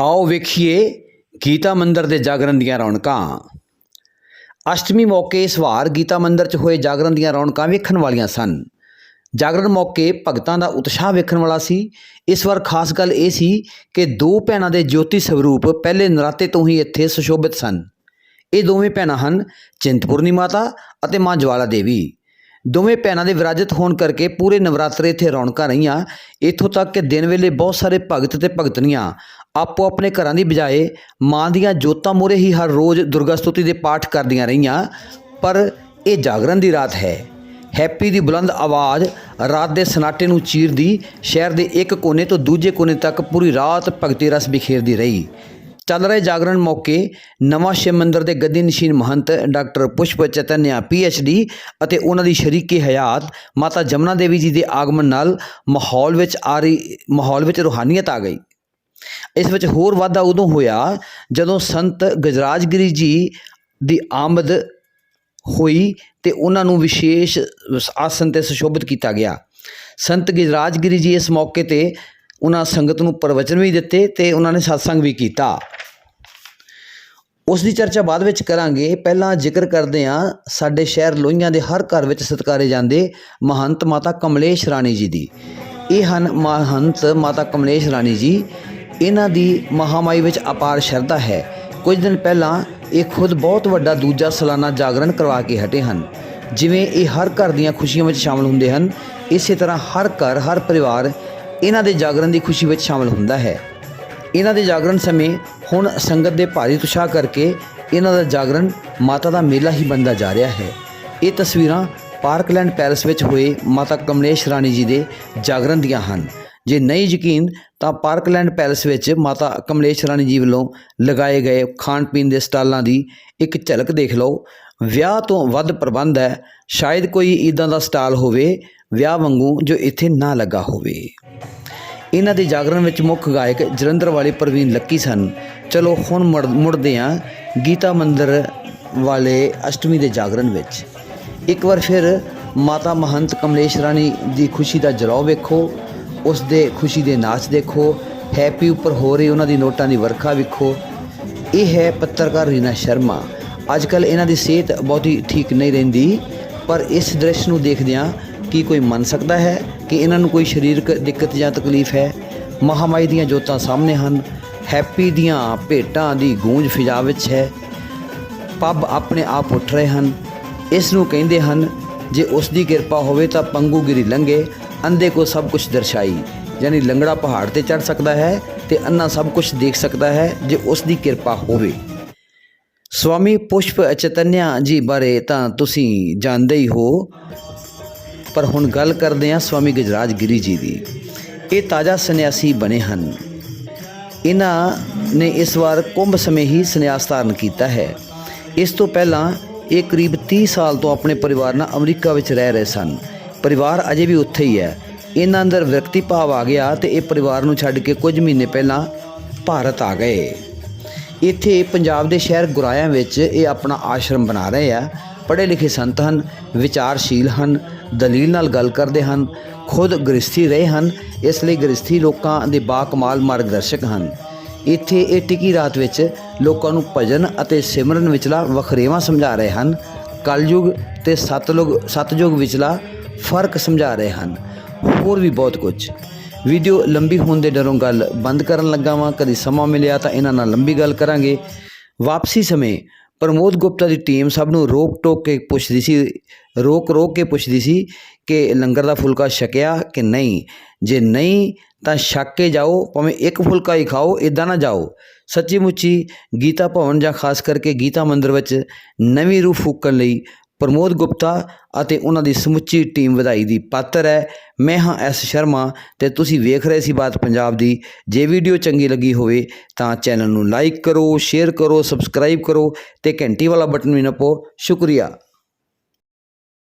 ਆਓ ਵੇਖੀਏ ਗੀਤਾ ਮੰਦਰ ਦੇ ਜਾਗਰਣ ਦੀਆਂ ਰੌਣਕਾਂ। ਅਸ਼ਟਮੀ ਮੌਕੇ ਇਸ ਵਾਰ ਗੀਤਾ ਮੰਦਰ 'ਚ ਹੋਏ ਜਾਗਰਣ ਦੀਆਂ ਰੌਣਕਾਂ ਵੇਖਣ ਵਾਲੀਆਂ ਸਨ। ਜਾਗਰਣ ਮੌਕੇ ਭਗਤਾਂ ਦਾ ਉਤਸ਼ਾਹ ਵੇਖਣ ਵਾਲਾ ਸੀ। ਇਸ ਵਾਰ ਖਾਸ ਗੱਲ ਇਹ ਸੀ ਕਿ ਦੋ ਭੈਣਾਂ ਦੇ ਜੋਤੀ ਸਰੂਪ ਪਹਿਲੇ ਨਰਾਤੇ ਤੋਂ ਹੀ ਇੱਥੇ ਸੁਸ਼ੋਭਿਤ ਸਨ। ਇਹ ਦੋਵੇਂ ਭੈਣਾਂ ਹਨ ਚਿੰਤਪੁਰਨੀ ਮਾਤਾ ਅਤੇ ਮਾਂ ਜਵਾਲਾ ਦੇਵੀ। ਦੋਵੇਂ ਭੈਣਾਂ ਦੇ ਵਿਰਾਜਿਤ ਹੋਣ ਕਰਕੇ ਪੂਰੇ ਨਵਰਾਤਰੇ ਇੱਥੇ ਰੌਣਕਾਂ ਰਹੀਆਂ। ਇੱਥੋਂ ਤੱਕ ਕਿ ਦਿਨ ਵੇਲੇ ਬਹੁਤ ਸਾਰੇ ਭਗਤ ਤੇ ਭਗਤਨੀਆਂ ਆਪੋ ਆਪਣੇ ਘਰਾਂ ਦੀ ਬਜਾਏ ਮਾਂ ਦੀਆਂ ਜੋਤਾਂ ਮੂਹਰੇ ਹੀ ਹਰ ਰੋਜ਼ ਦੁਰਗਾ ਸਤੁਤੀ ਦੇ ਪਾਠ ਕਰਦੀਆਂ ਰਹੀਆਂ, ਪਰ ਇਹ ਜਾਗਰਣ ਦੀ ਰਾਤ ਹੈ। ਹੈਪੀ ਦੀ ਬੁਲੰਦ ਆਵਾਜ਼ ਰਾਤ ਦੇ ਸਨਾਟੇ ਨੂੰ ਚੀਰਦੀ, ਸ਼ਹਿਰ ਦੇ ਇੱਕ ਕੋਨੇ ਤੋਂ ਦੂਜੇ ਕੋਨੇ ਤੱਕ ਪੂਰੀ ਰਾਤ ਭਗਤੀ ਰਸ ਬਿਖੇਰਦੀ ਰਹੀ। ਚੱਲ ਰਹੇ ਜਾਗਰਣ ਮੌਕੇ ਨਵਾਂ ਸ਼ਿਵ ਮੰਦਰ ਦੇ ਗੱਦੀ ਨਸ਼ੀਨ ਮਹੰਤ, ਡਾਕਟਰ ਪੁਸ਼ਪ ਚੈਤਨਿਆ ਡੀ ਅਤੇ ਉਹਨਾਂ ਦੀ ਸ਼ਰੀਕੇ ਹਯਾਤ ਮਾਤਾ ਜਮਨਾ ਦੇਵੀ ਜੀ ਦੇ ਆਗਮਨ ਨਾਲ ਮਾਹੌਲ ਵਿੱਚ ਆ ਰਹੀ, ਮਾਹੌਲ ਵਿੱਚ ਰੂਹਾਨੀਅਤ ਆ ਗਈ। ਇਸ ਵਿੱਚ ਹੋਰ ਵਾਧਾ ਉਦੋਂ ਹੋਇਆ ਜਦੋਂ ਸੰਤ ਗਜਰਾਜਗਿਰੀ ਜੀ ਦੀ ਆਮਦ ਹੋਈ ਤੇ ਉਹਨਾਂ ਨੂੰ ਵਿਸ਼ੇਸ਼ ਆਸਨ ਤੇ ਸੁਸ਼ੋਭਿਤ ਕੀਤਾ ਗਿਆ। ਸੰਤ ਗਿਜਰਾਜਗਿਰੀ ਜੀ ਇਸ ਮੌਕੇ ਤੇ ਉਹਨਾਂ ਸੰਗਤ ਨੂੰ ਪ੍ਰਵਚਨ ਵੀ ਦਿੱਤੇ ਤੇ ਉਹਨਾਂ ਨੇ satsang ਵੀ ਕੀਤਾ। ਉਸ ਦੀ ਚਰਚਾ ਬਾਅਦ ਵਿੱਚ ਕਰਾਂਗੇ। ਪਹਿਲਾਂ ਜ਼ਿਕਰ ਕਰਦੇ ਹਾਂ ਸਾਡੇ ਸ਼ਹਿਰ ਲੋਹੀਆਂ ਦੇ ਹਰ ਘਰ ਵਿੱਚ ਸਤਿਕਾਰੇ ਜਾਂਦੇ ਮਹੰਤ ਮਾਤਾ ਕਮਲੇਸ਼ ਰਾਣੀ ਜੀ ਦੀ। ਇਹ ਹਨ ਮਹੰਤ ਮਾਤਾ ਕਮਲੇਸ਼ ਰਾਣੀ ਜੀ ਇਹਨਾਂ ਦੀ ਮਹਾਮਾਈ ਵਿੱਚ ਅਪਾਰ ਸ਼ਰਧਾ ਹੈ। ਕੁਝ ਦਿਨ ਪਹਿਲਾਂ ਇਹ ਖੁਦ ਬਹੁਤ ਵੱਡਾ ਦੂਜਾ ਸਾਲਾਨਾ ਜਾਗਰਣ ਕਰਵਾ ਕੇ ਹਟੇ ਹਨ। ਜਿਵੇਂ ਇਹ ਹਰ ਘਰ ਦੀਆਂ ਖੁਸ਼ੀਆਂ ਵਿੱਚ ਸ਼ਾਮਲ ਹੁੰਦੇ ਹਨ, ਇਸੇ ਤਰ੍ਹਾਂ ਹਰ ਘਰ, ਹਰ ਪਰਿਵਾਰ ਇਹਨਾਂ ਦੇ ਜਾਗਰਣ ਦੀ ਖੁਸ਼ੀ ਵਿੱਚ ਸ਼ਾਮਲ ਹੁੰਦਾ ਹੈ। ਇਹਨਾਂ ਦੇ ਜਾਗਰਣ ਸਮੇਂ ਹੁਣ ਸੰਗਤ ਦੇ ਭਾਰੀ ਉਤਸ਼ਾਹ ਕਰਕੇ ਇਹਨਾਂ ਦਾ ਜਾਗਰਣ ਮਾਤਾ ਦਾ ਮੇਲਾ ਹੀ ਬਣਦਾ ਜਾ ਰਿਹਾ ਹੈ। ਇਹ ਤਸਵੀਰਾਂ ਪਾਰਕਲੈਂਡ ਪੈਲਸ ਵਿੱਚ ਹੋਏ ਮਾਤਾ ਕਮਲੇਸ਼ ਰਾਣੀ ਜੀ ਦੇ ਜਾਗਰਣ ਦੀਆਂ ਹਨ। ਜੇ ਨਹੀਂ ਯਕੀਨ, ਤਾਂ ਪਾਰਕਲੈਂਡ ਪੈਲਸ ਵਿੱਚ ਮਾਤਾ ਕਮਲੇਸ਼ ਰਾਣੀ ਜੀ ਵੱਲੋਂ ਲਗਾਏ ਗਏ ਖਾਣ ਪੀਣ ਦੇ ਸਟਾਲਾਂ ਦੀ ਇੱਕ ਝਲਕ ਦੇਖ ਲਓ। ਵਿਆਹ ਤੋਂ ਵੱਧ ਪ੍ਰਬੰਧ ਹੈ। ਸ਼ਾਇਦ ਕੋਈ ਇਦਾਂ ਦਾ ਸਟਾਲ ਹੋਵੇ, ਵਿਆਹ ਵਾਂਗੂ ਜੋ ਇੱਥੇ ਨਾ ਲੱਗਾ ਹੋਵੇ। ਇਹਨਾਂ ਦੇ ਜਾਗਰਣ ਵਿੱਚ ਮੁੱਖ ਗਾਇਕ ਜਲੰਧਰ ਵਾਲੇ ਪ੍ਰਵੀਨ ਲੱਕੀ ਸਨ। ਚਲੋ ਹੁਣ ਮੁੜ- ਮੁੜਦੇ ਹਾਂ ਗੀਤਾ ਮੰਦਰ ਵਾਲੇ ਅਸ਼ਟਮੀ ਦੇ ਜਾਗਰਣ ਵਿੱਚ। ਇੱਕ ਵਾਰ ਫਿਰ ਮਾਤਾ ਮਹੰਤ ਕਮਲੇਸ਼ ਰਾਣੀ ਦੀ ਖੁਸ਼ੀ ਦਾ ਜਲਾਓ ਵੇਖੋ। ਉਸ ਦੇ ਖੁਸ਼ੀ ਦੇ ਨਾਚ ਦੇਖੋ, ਹੈਪੀ ਉੱਪਰ ਹੋ ਰਹੀ ਉਹਨਾਂ ਦੀ ਨੋਟਾਂ ਦੀ ਵਰਖਾ ਵੇਖੋ। ਇਹ ਹੈ ਪੱਤਰਕਾਰ ਰੀਨਾ ਸ਼ਰਮਾ। ਅੱਜ ਕੱਲ ਇਹਨਾਂ ਦੀ ਸਿਹਤ ਬਹੁਤੀ ਠੀਕ ਨਹੀਂ ਰਹਿੰਦੀ, ਪਰ ਇਸ ਦ੍ਰਿਸ਼ ਨੂੰ ਦੇਖਦਿਆਂ ਕੀ ਕੋਈ ਮੰਨ ਸਕਦਾ ਹੈ ਕਿ ਇਹਨਾਂ ਨੂੰ ਕੋਈ ਸਰੀਰਕ ਦਿੱਕਤ ਜਾਂ ਤਕਲੀਫ ਹੈ? ਮਹਾਮਾਈ ਦੀਆਂ ਜੋਤਾਂ ਸਾਹਮਣੇ ਹਨ, ਹੈਪੀ ਦੀਆਂ ਭੇਟਾਂ ਦੀ ਗੂੰਜ ਫਿਜ਼ਾ ਵਿੱਚ ਹੈ। ਪੱਬ ਆਪਣੇ ਆਪ ਉੱਠ ਰਹੇ ਹਨ। ਇਸ ਨੂੰ ਕਹਿੰਦੇ ਹਨ, ਜੇ ਉਸ ਦੀ ਕਿਰਪਾ ਹੋਵੇ ਤਾਂ ਪੰਗੂ ਗਿਰੀ ਲੰਗੇ ਅੰਧੇ ਕੋ ਸਭ ਕੁਝ ਦਰਸਾਈ, ਯਾਨੀ ਲੰਗੜਾ ਪਹਾੜ ਤੇ ਚੜ ਸਕਦਾ ਹੈ ਤੇ ਅੰਨਾ ਸਭ ਕੁਝ ਦੇਖ ਸਕਦਾ ਹੈ ਜੇ ਉਸ ਦੀ ਕਿਰਪਾ ਹੋਵੇ। ਸਵਾਮੀ ਪੁਸ਼ਪ ਚੈਤਨਿਆ ਜੀ ਬਾਰੇ ਤਾਂ ਤੁਸੀਂ ਜਾਣਦੇ ਹੀ ਹੋ, ਪਰ ਹੁਣ ਗੱਲ ਕਰਦੇ ਹਾਂ ਸਵਾਮੀ ਗਜਰਾਜ ਗਿਰੀ ਜੀ ਦੀ। ਇਹ ਤਾਜ਼ਾ ਸੰਨਿਆਸੀ ਬਣੇ ਹਨ। ਇਹਨਾਂ ਨੇ ਇਸ ਵਾਰ ਕੁੰਭ ਸਮੇਂ ਹੀ ਸੰਨਿਆਸ ਧਾਰਨ ਕੀਤਾ ਹੈ। ਇਸ ਤੋਂ ਪਹਿਲਾਂ ਇਹ ਕਰੀਬ 30 ਸਾਲ ਤੋਂ ਆਪਣੇ ਪਰਿਵਾਰ ਨਾਲ ਅਮਰੀਕਾ ਵਿੱਚ ਰਹਿ ਰਹੇ ਸਨ। ਪਰਿਵਾਰ ਅਜੇ ਵੀ ਉੱਥੇ ਹੀ ਹੈ। ਇਹਨਾਂ ਅੰਦਰ ਵਿਅਕਤੀ ਭਾਵ ਆ ਗਿਆ ਤੇ ਇਹ ਪਰਿਵਾਰ ਨੂੰ ਛੱਡ ਕੇ ਕੁਝ ਮਹੀਨੇ ਪਹਿਲਾਂ ਭਾਰਤ ਆ ਗਏ। ਇੱਥੇ ਪੰਜਾਬ ਦੇ ਸ਼ਹਿਰ ਗੁਰਾਇਆਂ ਵਿੱਚ ਇਹ ਆਪਣਾ ਆਸ਼ਰਮ ਬਣਾ ਰਹੇ ਆ। ਪੜ੍ਹੇ ਲਿਖੇ ਸੰਤ ਹਨ, ਵਿਚਾਰਸ਼ੀਲ ਹਨ, ਦਲੀਲ ਨਾਲ ਗੱਲ ਕਰਦੇ ਹਨ, ਖੁਦ ਗ੍ਰਸਥੀ ਰਹੇ ਹਨ, ਇਸ ਲਈ ਗ੍ਰਸਥੀ ਲੋਕਾਂ ਦੇ ਬਾਕਮਾਲ ਮਾਰਗਦਰਸ਼ਕ ਹਨ। ਇੱਥੇ ਇਹ ਟਿੱਕੀ ਰਾਤ ਵਿੱਚ ਲੋਕਾਂ ਨੂੰ ਭਜਨ ਅਤੇ ਸਿਮਰਨ ਵਿਚਲਾ ਵਖਰੇਵਾਂ ਸਮਝਾ ਰਹੇ ਹਨ। ਕਲਯੁਗ ਤੇ ਸਤਲੁਗ ਸਤਜੁਗ ਵਿਚਲਾ ਫ਼ਰਕ ਸਮਝਾ ਰਹੇ ਹਨ। ਹੋਰ ਵੀ ਬਹੁਤ ਕੁਝ। ਵੀਡੀਓ ਲੰਬੀ ਹੋਣ ਦੇ ਡਰੋਂ ਗੱਲ ਬੰਦ ਕਰਨ ਲੱਗਾ ਵਾਂ। ਕਦੀ ਸਮਾਂ ਮਿਲਿਆ ਤਾਂ ਇਹਨਾਂ ਨਾਲ ਲੰਬੀ ਗੱਲ ਕਰਾਂਗੇ। ਵਾਪਸੀ ਸਮੇਂ ਪ੍ਰਮੋਦ ਗੁਪਤਾ ਦੀ ਟੀਮ ਸਭ ਨੂੰ ਰੋਕ ਟੋਕ ਕੇ ਪੁੱਛਦੀ ਸੀ, ਰੋਕ ਰੋਕ ਕੇ ਪੁੱਛਦੀ ਸੀ ਕਿ ਲੰਗਰ ਦਾ ਫੁਲਕਾ ਛਕਿਆ ਕਿ ਨਹੀਂ? ਜੇ ਨਹੀਂ, ਤਾਂ ਛੱਕ ਕੇ ਜਾਓ, ਭਾਵੇਂ ਇੱਕ ਫੁਲਕਾ ਹੀ ਖਾਓ ਇਦਾਂ ਨਾ ਜਾਓ। ਸੱਚੀ ਮੁੱਚੀ ਗੀਤਾ ਭਵਨ ਜਾਂ ਖਾਸ ਕਰਕੇ ਗੀਤਾ ਮੰਦਿਰ ਵਿੱਚ ਨਵੀਂ ਰੂਹ ਫੂਕਣ ਲਈ ਪ੍ਰਮੋਦ ਗੁਪਤਾ ਅਤੇ ਉਹਨਾਂ ਦੀ ਸਮੁੱਚੀ ਟੀਮ ਵਧਾਈ ਦੀ ਪਾਤਰ ਹੈ। ਮੈਂ ਹਾਂ ਐਸ ਸ਼ਰਮਾ ਤੇ ਤੁਸੀਂ ਵੇਖ ਰਹੇ ਸੀ ਬਾਤ ਪੰਜਾਬ ਦੀ। ਜੇ ਵੀਡੀਓ ਚੰਗੀ ਲੱਗੀ ਹੋਵੇ ਤਾਂ ਚੈਨਲ ਨੂੰ ਲਾਈਕ ਕਰੋ, ਸ਼ੇਅਰ ਕਰੋ, ਸਬਸਕ੍ਰਾਈਬ ਕਰੋ ਤੇ ਘੰਟੀ ਵਾਲਾ ਬਟਨ ਵੀ ਨਪੋ। ਸ਼ੁਕਰੀਆ।